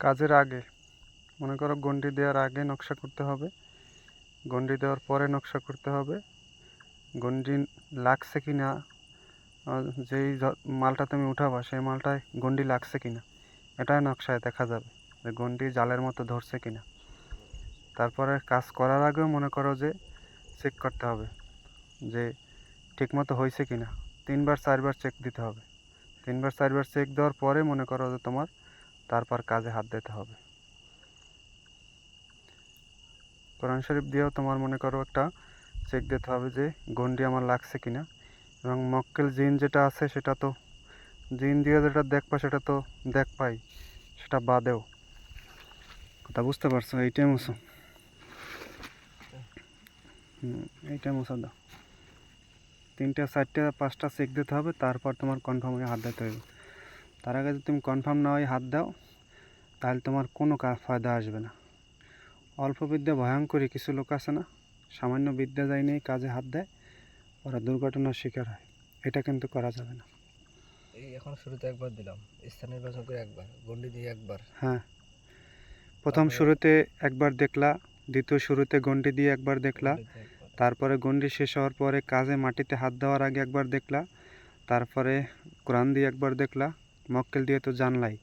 কাজের আগে, মনে করো গন্ডি দেওয়ার আগে নকশা করতে হবে। গন্ডি দেওয়ার পরে নকশা করতে হবে। গন্ডি লাগছে কি না যেই মালটা তুমি উঠাবা, সেই মালটায় গন্ডি লাগছে কি না, এটাই নকশায় দেখা যাবে যে গন্ডি জালের মতো ধরছে কি না। তারপরে কাজ করার আগেও মনে করো যে চেক করতে হবে যে ঠিকমতো হয়েছে কি না। তিনবার, চারবার চেক দিতে হবে। তিনবার, চারবার চেক দেওয়ার পরে মনে করো যে তোমার তারপর কাজে হাত দিতে হবে। কোরআন শরীফ দিয়েও তোমার মনে করো একটা চেক দিতে হবে যে গন্ডি আমার লাগছে কিনা। এবং মক্কেল জিন যেটা আছে সেটা তো জিন দিয়ে যেটা দেখবা সেটা তো দেখ পাই সেটা বাদেও। কথা বুঝতে পারছ? এইটাই হুম, এইটাই মুসো দাও। তিনটা চারটে পাঁচটা চেক দিতে হবে তারপর তোমার কনফার্ম হাত দিতে হবে। তার আগে যদি তুমি কনফার্ম না হয়ে হাত দাও তাহলে তোমার কোনো ফায়দা আসবে না। অল্প বিদ্যা ভয়ঙ্করী কিছু লোক আছে না সামান্য বিদ্যা যায় নিয়ে কাজে হাত দেয় ওরা দুর্ঘটনার শিকার হয়। এটা কিন্তু করা যাবে না। এই এখন শুরুতে একবার দিলাম স্থান নির্বাচন করে একবার গন্ডি দিয়ে একবার। হ্যাঁ। প্রথম শুরুতে একবার দেখলা দ্বিতীয় শুরুতে গন্ডি দিয়ে একবার দেখলা। তারপরে গন্ডি শেষ হওয়ার পরে কাজে মাটিতে হাত দেওয়ার আগে একবার দেখলা তারপরে কোরআন দিয়ে একবার দেখলা মক্কেল দিয়ে তো জানলাই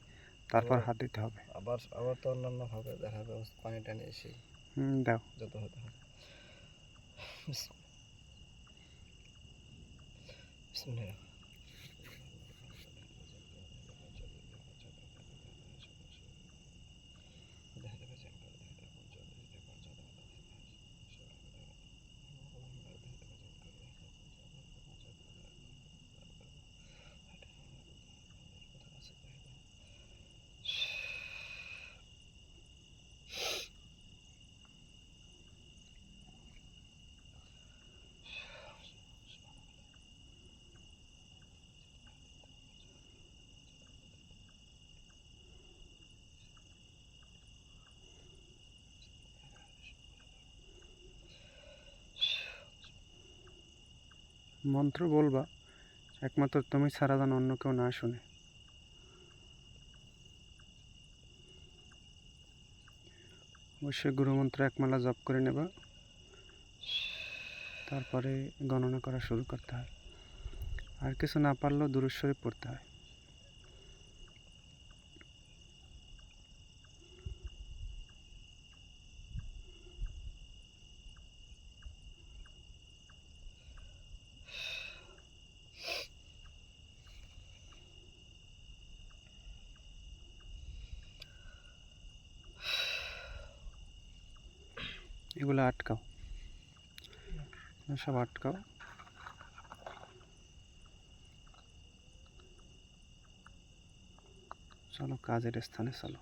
তারপর আবার- হাত দিতে হবে। আবার আবার তো অন্যান্য ভাবে দেখা যাবে পানি টানি এসে। হুম, দাও। যত হতে হবে। বিসমিল্লাহ। মন্ত্র বলবা, একমাত্র তুমি ছাড়া যেন অন্য কেউ না শুনে। অবশ্যই গুরুমন্ত্র একমালা জপ করে নেবা। তারপরে গণনা করা শুরু করতে হয়। আর কিছু না পারলেও দূরস্বরে পড়তে হয়। এগুলো আটকাও। সব আটকাও। চলো কাজের স্থানে চলো।